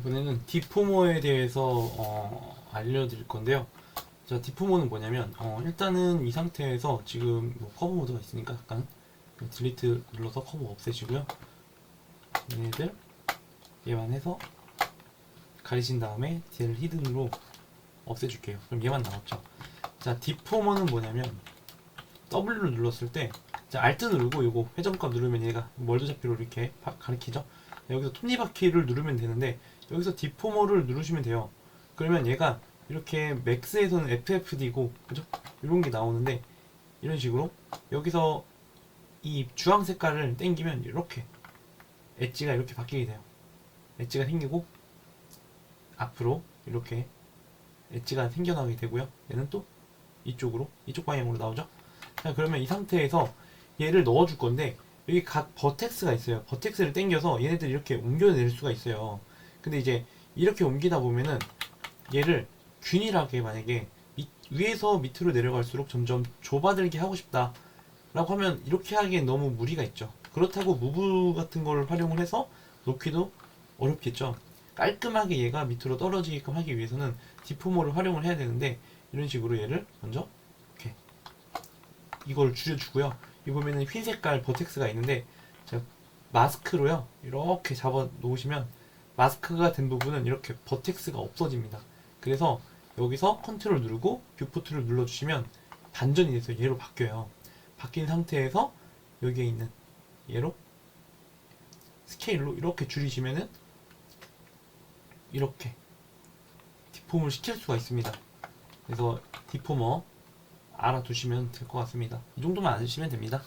이번에는 디포머에 대해서 어, 알려드릴 건데요. 자, 디포머는 뭐냐면 어, 일단은 이 상태에서 지금 뭐 커버 모드가 있으니까 약간 딜리트 눌러서 커버 없애시고요. 얘네들 얘만 해서 가리신 다음에 딜 히든으로 없애줄게요. 그럼 얘만 남았죠. 자, 디포머는 뭐냐면 W를 눌렀을 때 자, Alt 누르고 요거 회전값 누르면 얘가 멀드 잡기로 이렇게 바- 가리키죠. 여기서 톱니바퀴를 누르면 되는데 여기서 디포머를 누르시면 돼요. 그러면 얘가 이렇게 맥스에서는 FFD고 그죠? 이런 게 나오는데 이런 식으로 여기서 이 주황 색깔을 땡기면 이렇게 엣지가 이렇게 바뀌게 돼요. 엣지가 생기고 앞으로 이렇게 엣지가 생겨나게 되고요. 얘는 또 이쪽으로 이쪽 방향으로 나오죠. 자 그러면 이 상태에서 얘를 넣어줄 건데 여기 각 버텍스가 있어요. 버텍스를 당겨서 얘네들 이렇게 옮겨낼 수가 있어요. 근데 이제 이렇게 옮기다 보면은 얘를 균일하게 만약에 밑- 위에서 밑으로 내려갈수록 점점 좁아들게 하고 싶다. 라고 하면 이렇게 하기엔 너무 무리가 있죠. 그렇다고 무브 같은 걸 활용을 해서 놓기도 어렵겠죠. 깔끔하게 얘가 밑으로 떨어지게끔 하기 위해서는 디포머를 활용을 해야 되는데 이런 식으로 얘를 먼저 이렇게 이걸 줄여주고요. 이 보면은 흰 색깔 버텍스가 있는데 자, 마스크로요 이렇게 잡아 놓으시면 마스크가 된 부분은 이렇게 버텍스가 없어집니다. 그래서 여기서 컨트롤 누르고 뷰포트를 눌러주시면 반전이 돼서 얘로 바뀌어요. 바뀐 상태에서 여기에 있는 얘로 스케일로 이렇게 줄이시면은 이렇게 디폼을 시킬 수가 있습니다. 그래서 디포머 알아두시면 될 것 같습니다. 이 정도만 아시면 됩니다.